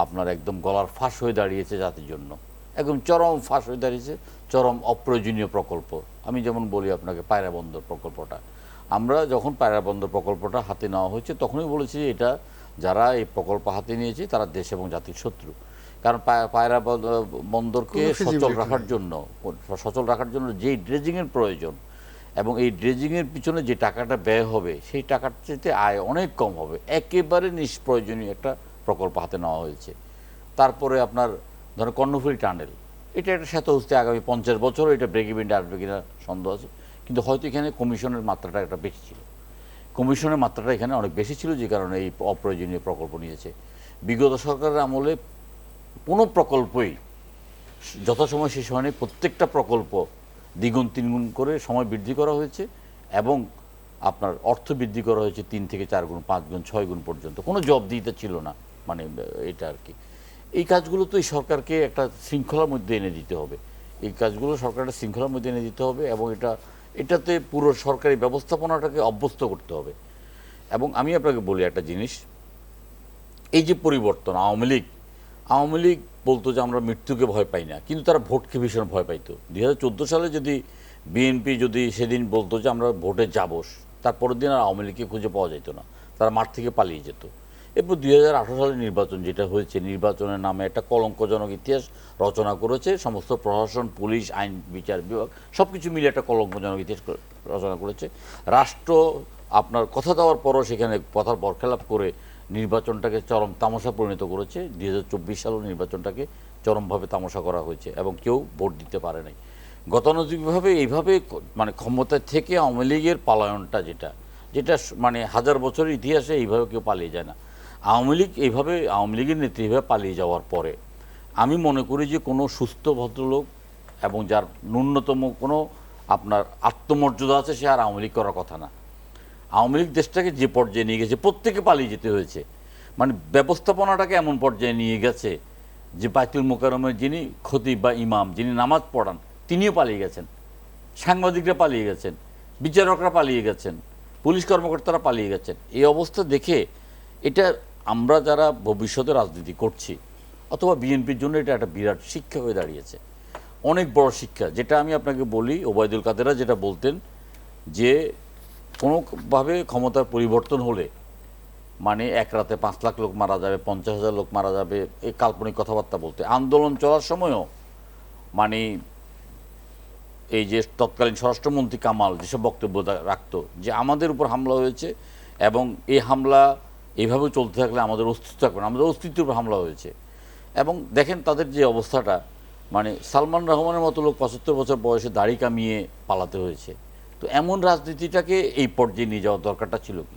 আপনার একদম গলার ফাঁস হয়ে দাঁড়িয়েছে জাতির জন্য। একদম চরম ফাঁস হয়ে দাঁড়িয়েছে চরম অপ্রয়োজনীয় প্রকল্প। আমি যেমন বলি আপনাকে পায়রা বন্দর প্রকল্পটা। আমরা যখন পায়রা বন্দর প্রকল্পটা হাতে নেওয়া হয়েছে তখনই বলেছি যে এটা যারা এই প্রকল্প হাতে নিয়েছে তারা দেশ এবং জাতির শত্রু। কারণ পায়- পায়রা বন্দর- বন্দরকে সচল রাখার জন্য সচল রাখার জন্য যেই ড্রেজিংয়ের প্রয়োজন এবং এই ড্রেজিংয়ের পিছনে যে টাকাটা ব্যয় হবে সেই টাকার আয় অনেক কম হবে। একেবারে নিষ্প্রয়োজনীয় একটা প্রকল্প হাতে নেওয়া হয়েছে। তারপরে আপনার ধরেন কর্ণফুলী টানেল, এটা একটা সেতু হচ্ছে আগামী পঞ্চাশ বছর এটা ব্রেক ইভেন্টে আসবে কিনা সন্দেহ আছে। কিন্তু হয়তো এখানে কমিশনের মাত্রাটা একটা বেশি ছিল। কমিশনের মাত্রাটা এখানে অনেক বেশি ছিল যে কারণে এই অপ্রয়োজনীয় প্রকল্প নিয়েছে। বিগত সরকারের আমলে কোনো প্রকল্পই যথাসময় শেষ হয়নি। প্রত্যেকটা প্রকল্প দ্বিগুণ তিনগুণ করে সময় বৃদ্ধি করা হয়েছে এবং আপনার অর্থ বৃদ্ধি করা হয়েছে তিন থেকে চার গুণ, পাঁচ গুণ, ছয় গুণ পর্যন্ত। কোনো জব দিতে ছিল না। মানে এটা আর কি। এই কাজগুলো তো এই সরকারকে একটা শৃঙ্খলার মধ্যে এনে দিতে হবে। এই কাজগুলো সরকারের শৃঙ্খলার মধ্যে এনে দিতে হবে এবং এটা, এটাতে পুরো সরকারি ব্যবস্থাপনাটাকে অভ্যস্ত করতে হবে। এবং আমি আপনাকে বলি একটা জিনিস, এই যে পরিবর্তন, আওয়ামী লীগ আওয়ামী লীগ বলতো যে আমরা মৃত্যুকে ভয় পাই না, কিন্তু তারা ভোটকে ভীষণ ভয় পাইতো। দুই হাজার চোদ্দ সালে যদি বিএনপি যদি সেদিন বলতো যে আমরা ভোটে যাব, তারপরের দিন আর আওয়ামী লীগকে খুঁজে পাওয়া যেত না, তারা মাঠ থেকে পালিয়ে যেত। এরপর দুই হাজার আঠারো সালের নির্বাচন যেটা হয়েছে, নির্বাচনের নামে একটা কলঙ্কজনক ইতিহাস রচনা করেছে, সমস্ত প্রশাসন, পুলিশ, আইন, বিচার বিভাগ সব কিছু মিলে একটা কলঙ্কজনক ইতিহাস রচনা করেছে। রাষ্ট্র আপনার কথা দেওয়ার পরও সেখানে কথার বরখেলাপ করে নির্বাচনটাকে চরম তামাশা পরিণত করেছে। দুই হাজার চব্বিশ সালের নির্বাচনটাকে চরমভাবে তামাশা করা হয়েছে এবং কেউ ভোট দিতে পারে নাই। গতানুগতিকভাবে এইভাবে মানে ক্ষমতায় থেকে আওয়ামী লীগের পালায়নটা যেটা যেটা মানে হাজার বছরের ইতিহাসে এইভাবে কেউ পালিয়ে যায় না। আওয়ামী লীগ এইভাবে, আওয়ামী লীগের নেত্রী পালিয়ে যাওয়ার পরে আমি মনে করি যে কোনো সুস্থ ভদ্রলোক এবং যার ন্যূনতম কোনো আপনার আত্মমর্যাদা আছে, সে আর আওয়ামী লীগ করার কথা না। আওয়ামী লীগ দেশটাকে যে পর্যায়ে নিয়ে গেছে, প্রত্যেকে পালিয়ে যেতে হয়েছে। মানে ব্যবস্থাপনাটাকে এমন পর্যায়ে নিয়ে গেছে যে বাইতুল মোকারমের যিনি খতিব বা ইমাম, যিনি নামাজ পড়ান, তিনিও পালিয়ে গেছেন। সাংবাদিকরা পালিয়ে গেছেন, বিচারকরা পালিয়ে গেছেন, পুলিশ কর্মকর্তারা পালিয়ে গেছেন। এই অবস্থা দেখে এটা আমরা যারা ভবিষ্যতে রাজনীতি করছি, অথবা বিএনপির জন্য এটা একটা বিরাট শিক্ষা হয়ে দাঁড়িয়েছে। অনেক বড় শিক্ষা, যেটা আমি আপনাকে বলি, ওবায়দুল কাদেরা যেটা বলতেন যে, কোনোভাবে ক্ষমতার পরিবর্তন হলে মানে এক রাতে পাঁচ লাখ লোক মারা যাবে, পঞ্চাশ হাজার লোক মারা যাবে এই কাল্পনিক কথাবার্তা বলতে। আন্দোলন চলার সময়ও মানে এই যে তৎকালীন স্বরাষ্ট্রমন্ত্রী কামাল যেসব বক্তব্য রাখতো, যে আমাদের উপর হামলা হয়েছে এবং এই হামলা এইভাবে চলতে থাকলে আমাদের অস্তিত্ব থাকবে না। আমাদের অস্তিত্বের উপর হামলা হয়েছে। এবং দেখেন তাদের যে অবস্থাটা মানে সালমান রহমানের মতো লোক পঁচাত্তর বছর বয়সে দাড়ি কামিয়ে পালাতে হয়েছে। তো এমন রাজনীতিটাকে এই পর্যায়ে নিয়ে যাওয়ার দরকারটা ছিল কি?